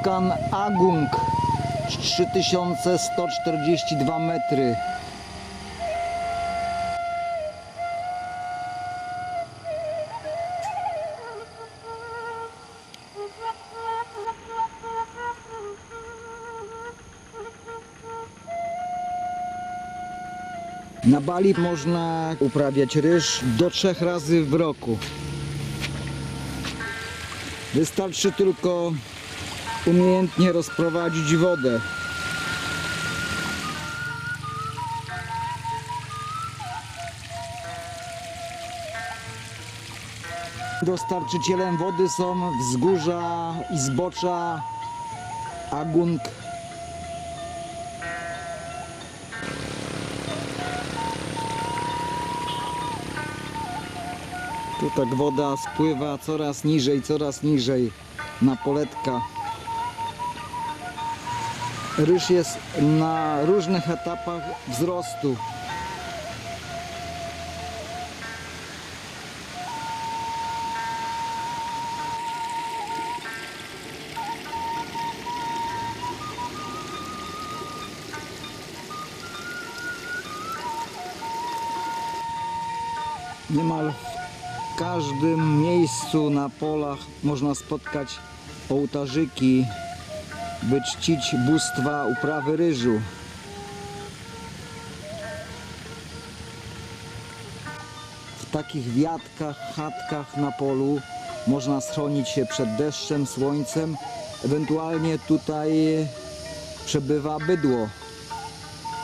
Wulkan Agung 3142 metry. Na Bali można uprawiać ryż do trzech razy w roku. Wystarczy tylko umiejętnie rozprowadzić wodę. Dostarczycielem wody są wzgórza i zbocza Agung. Tu tak woda spływa coraz niżej, coraz niżej na poletka. Ryż jest na różnych etapach wzrostu. Niemal w każdym miejscu na polach można spotkać ołtarzyki by czcić bóstwa uprawy ryżu. W takich wiatkach, chatkach na polu można schronić się przed deszczem, słońcem. Ewentualnie tutaj przebywa bydło,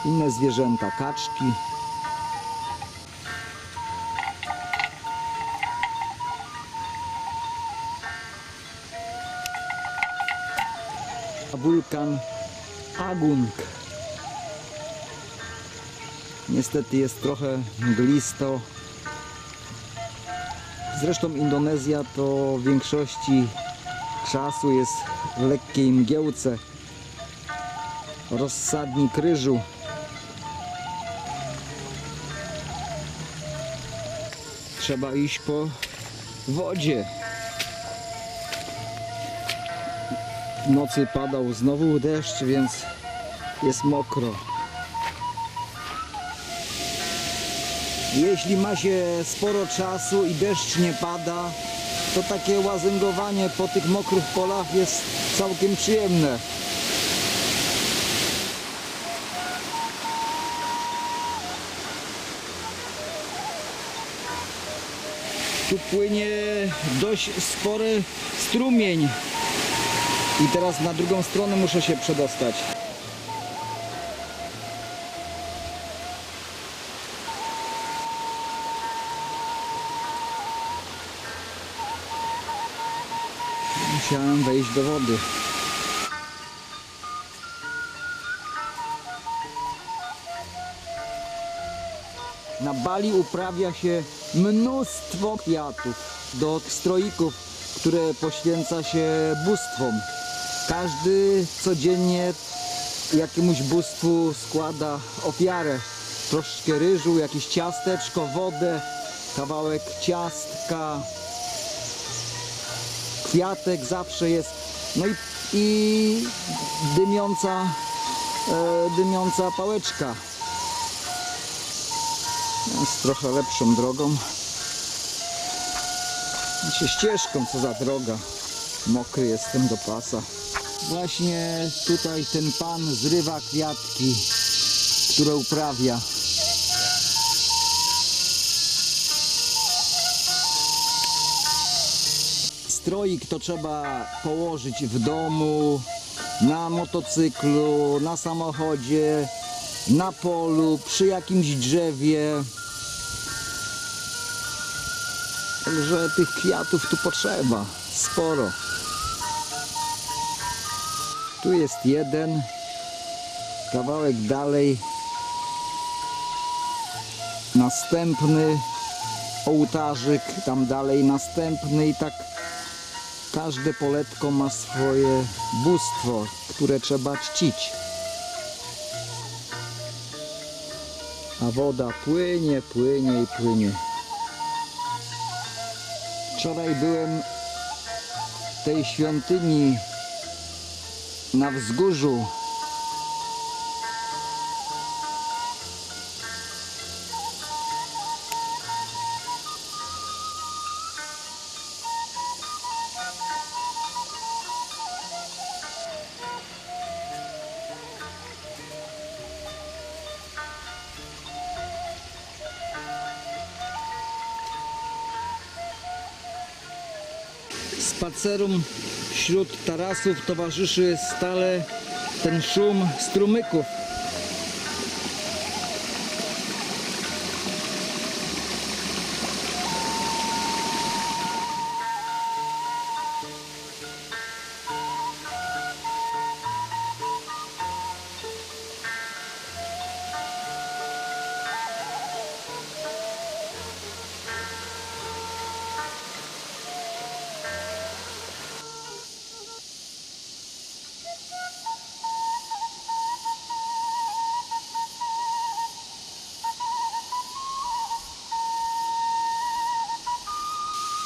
inne zwierzęta, kaczki. Wulkan Agung. Niestety jest trochę mglisto. Zresztą Indonezja to w większości czasu jest w lekkiej mgiełce. Rozsadnik ryżu. Trzeba iść po wodzie. W nocy padał znowu deszcz, więc jest mokro. Jeśli ma się sporo czasu i deszcz nie pada, to takie łazęgowanie po tych mokrych polach jest całkiem przyjemne. Tu płynie dość spory strumień. I teraz na drugą stronę muszę się przedostać. Musiałem wejść do wody. Na Bali uprawia się mnóstwo kwiatów do stroików, które poświęca się bóstwom. Każdy codziennie jakiemuś bóstwu składa ofiarę. Troszkę ryżu, jakieś ciasteczko, wodę kawałek ciastka, kwiatek zawsze jest, no i, i dymiąca, e, dymiąca pałeczka. Jest trochę lepszą drogą. Znaczy ścieżką, co za droga. Mokry jestem do pasa. Właśnie tutaj ten pan zrywa kwiatki, które uprawia. Stroik to trzeba położyć w domu, na motocyklu, na samochodzie, na polu, przy jakimś drzewie. Także tych kwiatów tu potrzeba sporo. Tu jest jeden, kawałek dalej, następny ołtarzyk, tam dalej następny i tak każde poletko ma swoje bóstwo, które trzeba czcić. A woda płynie, płynie i płynie. Wczoraj byłem w tej świątyni na wzgórzu. Spacerom wśród tarasów towarzyszy stale ten szum strumyków.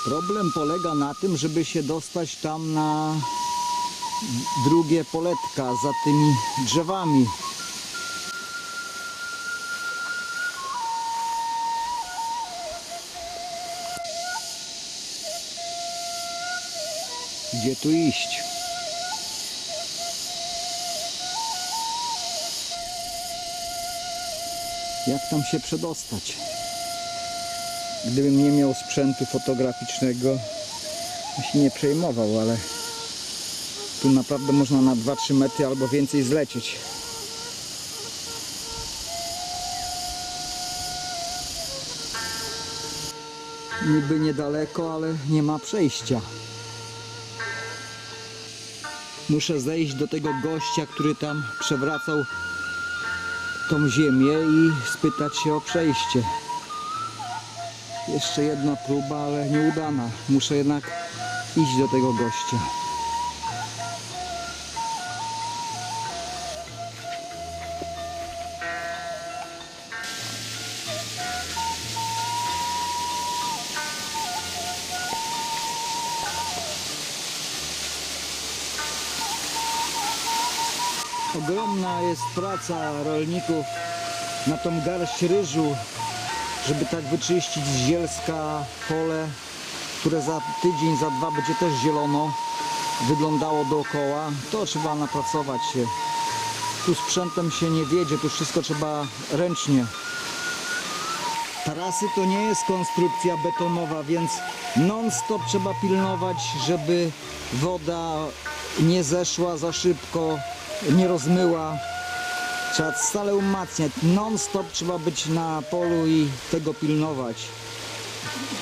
Problem polega na tym, żeby się dostać tam na drugie poletka za tymi drzewami. Gdzie tu iść? Jak tam się przedostać? Gdybym nie miał sprzętu fotograficznego, się nie przejmował, ale tu naprawdę można na 2-3 metry albo więcej zlecieć. Niby niedaleko, ale nie ma przejścia. Muszę zejść do tego gościa, który tam przewracał tą ziemię i spytać się o przejście. Jeszcze jedna próba, ale nieudana. Muszę jednak iść do tego gościa. Ogromna jest praca rolników na tą garść ryżu, żeby tak wyczyścić z zielska pole, które za tydzień, za dwa będzie też zielono wyglądało dookoła, to trzeba napracować się. Tu sprzętem się nie wiedzie, tu wszystko trzeba ręcznie. Tarasy to nie jest konstrukcja betonowa, więc non-stop trzeba pilnować, żeby woda nie zeszła za szybko, nie rozmyła. Trzeba stale umacniać. Non-stop trzeba być na polu i tego pilnować.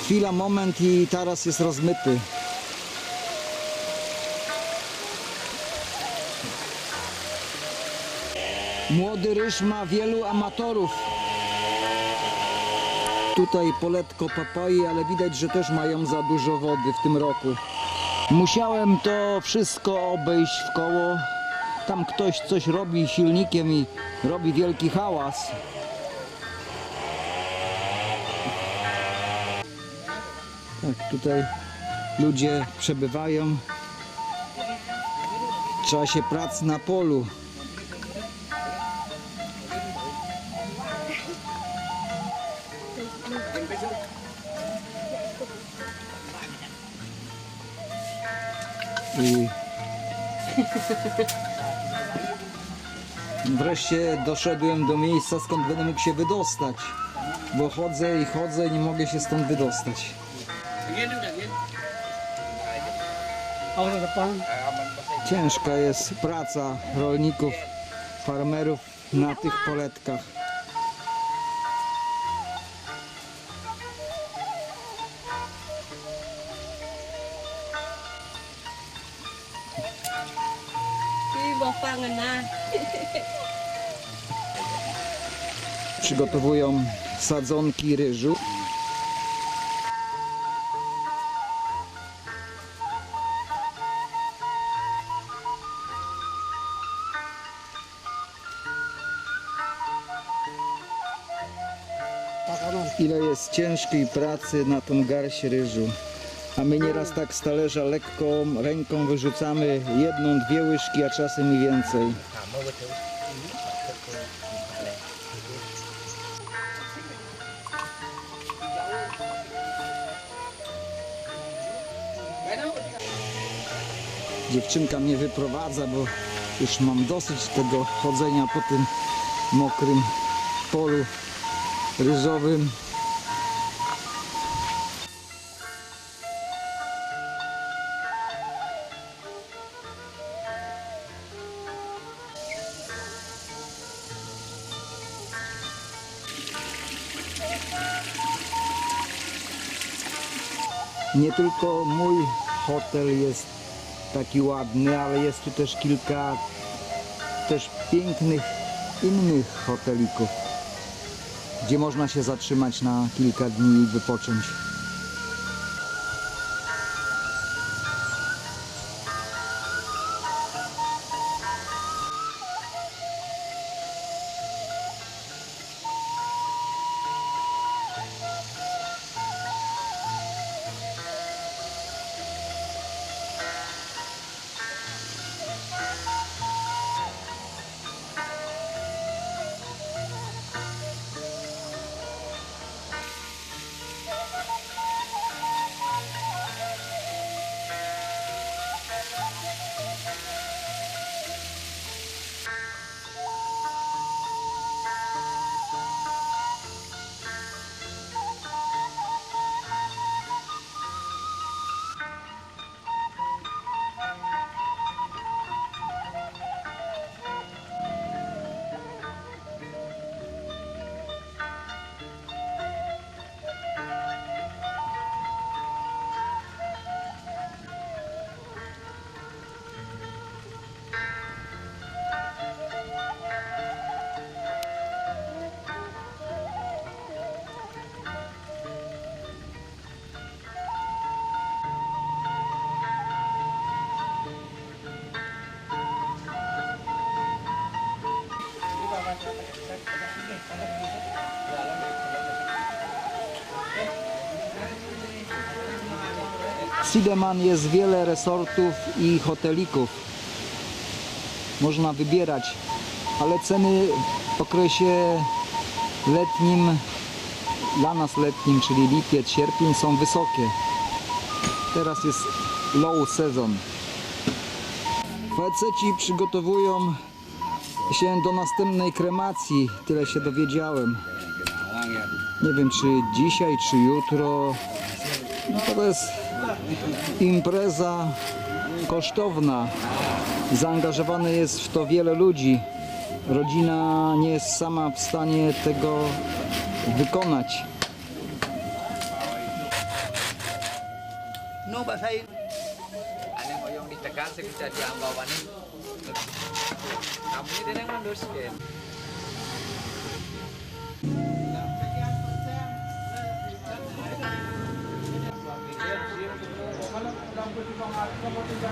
Chwila, moment i taras jest rozmyty. Młody ryż ma wielu amatorów. Tutaj poletko papai, ale widać, że też mają za dużo wody w tym roku. Musiałem to wszystko obejść w koło. Tam ktoś coś robi silnikiem i robi wielki hałas. Tak, tutaj ludzie przebywają w czasie pracy na polu. I wreszcie doszedłem do miejsca, skąd będę mógł się wydostać. Bo chodzę i chodzę i nie mogę się stąd wydostać. Ciężka jest praca rolników, farmerów na tych poletkach. Przygotowują sadzonki ryżu. Ile jest ciężkiej pracy na tą garść ryżu. A my nieraz tak z talerza lekką ręką wyrzucamy jedną, dwie łyżki, a czasem i więcej. Dziewczynka mnie wyprowadza, bo już mam dosyć tego chodzenia po tym mokrym polu ryżowym. Nie tylko mój hotel jest taki ładny, ale jest tu też kilka też pięknych innych hotelików gdzie można się zatrzymać na kilka dni i wypocząć. Sideman jest wiele resortów i hotelików. Można wybierać, ale ceny w okresie letnim, dla nas letnim, czyli lipiec, sierpień są wysokie. Teraz jest low sezon. Faceci przygotowują się do następnej kremacji, tyle się dowiedziałem. Nie wiem czy dzisiaj, czy jutro. No to jest impreza kosztowna. Zaangażowane jest w to wiele ludzi. Rodzina nie jest sama w stanie tego wykonać. No bà thấy anh em ngồi đi tekan sekitar di ini Kamunya dia yang manduskin.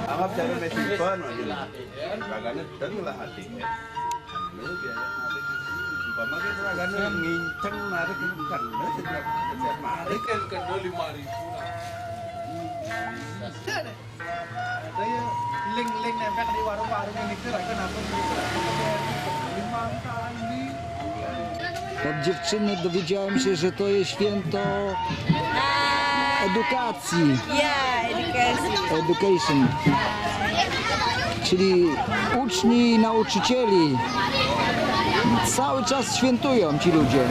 Anggap jadi mesin pun, bagannya deng lah hati. Lu biasa hati. Bagannya nginceng narik kan, setiap narik kan kan lima ribu lah. Ada ya. Od dziewczyny dowiedziałem się, że to jest święto edukacji. Education. Czyli uczni i nauczycieli. Cały czas świętują ci ludzie.